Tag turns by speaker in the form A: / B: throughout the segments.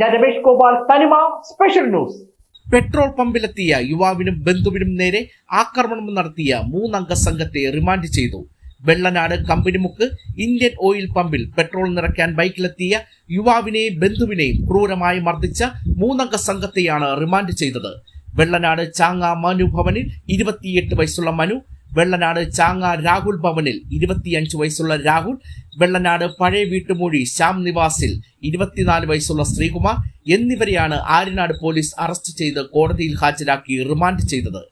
A: ഞാൻ Ramesh Gopal. Thanima special news
B: petrol പമ്പിലെത്തിയ യുവാവിനും ബന്ധുവിനും നേരെ ആക്രമണം നടത്തിയ മൂന്നംഗ സംഘത്തെ റിമാൻഡ് ചെയ്തു. വെള്ളനാട് കമ്പനിമുക്ക് ഇന്ത്യൻ ഓയിൽ പമ്പിൽ പെട്രോൾ നിറയ്ക്കാൻ ബൈക്കിലെത്തിയ യുവാവിനെയും ബന്ധുവിനെയും ക്രൂരമായി മർദ്ദിച്ച മൂന്നംഗ സംഘത്തെയാണ് റിമാൻഡ് ചെയ്തത്. വെള്ളനാട് ചാങ്ങ മനു ഭവനിൽ ഇരുപത്തിയെട്ട് വയസ്സുള്ള മനു വെള്ളനാട് ചാങ്ങ രാഹുൽ ഭവനിൽ ഇരുപത്തിയഞ്ച് വയസ്സുള്ള രാഹുൽ വെള്ളനാട് പഴയ വീട്ടുമൂഴി ശ്യാം നിവാസിൽ ഇരുപത്തിനാല് വയസ്സുള്ള ശ്രീകുമാർ എന്നിവരെയാണ് ആര്യനാട് പോലീസ് അറസ്റ്റ് ചെയ്ത് കോടതിയിൽ ഹാജരാക്കി റിമാൻഡ് ചെയ്തത്.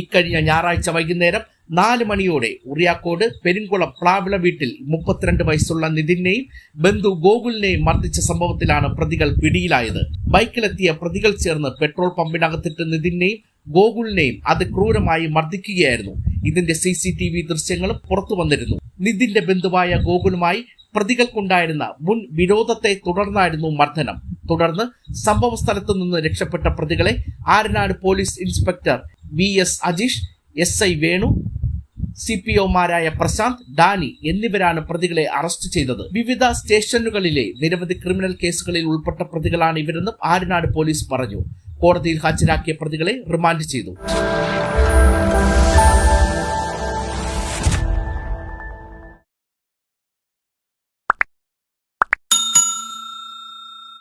B: ഇക്കഴിഞ്ഞ ഞായറാഴ്ച വൈകുന്നേരം നാല് മണിയോടെ ഉറിയാക്കോട് പെരുങ്കുളം പ്ലാവിള വീട്ടിൽ മുപ്പത്തിരണ്ട് വയസ്സുള്ള നിതിനെയും ബന്ധു ഗോകുലിനെയും മർദ്ദിച്ച സംഭവത്തിലാണ് പ്രതികൾ പിടിയിലായത്. ബൈക്കിലെത്തിയ പ്രതികൾ ചേർന്ന് പെട്രോൾ പമ്പിനകത്തിട്ട് നിതിനെയും ഗോകുലിനെയും അതിക്രൂരമായി മർദ്ദിക്കുകയായിരുന്നു. ഇതിന്റെ സി സി ടി വി ദൃശ്യങ്ങളും പുറത്തു വന്നിരുന്നു. നിതിന്റെ ബന്ധുവായ ഗോകുലുമായി പ്രതികൾക്കുണ്ടായിരുന്ന മുൻ വിരോധത്തെ തുടർന്നായിരുന്നു മർദ്ദനം. തുടർന്ന് സംഭവ നിന്ന് രക്ഷപ്പെട്ട പ്രതികളെ Aranad police inspector V S Ajeesh S I Venu C P ഒമാരായ Prashant Dani എന്നിവരാണ് പ്രതികളെ അറസ്റ്റ് ചെയ്തത്. വിവിധ സ്റ്റേഷനുകളിലെ നിരവധി ക്രിമിനൽ കേസുകളിൽ ഉൾപ്പെട്ട പ്രതികളാണ് ഇവരെന്നും ആരനാട് പോലീസ് പറഞ്ഞു. കോടതിയിൽ ഹാജരാക്കിയ പ്രതികളെ റിമാൻഡ് ചെയ്തു.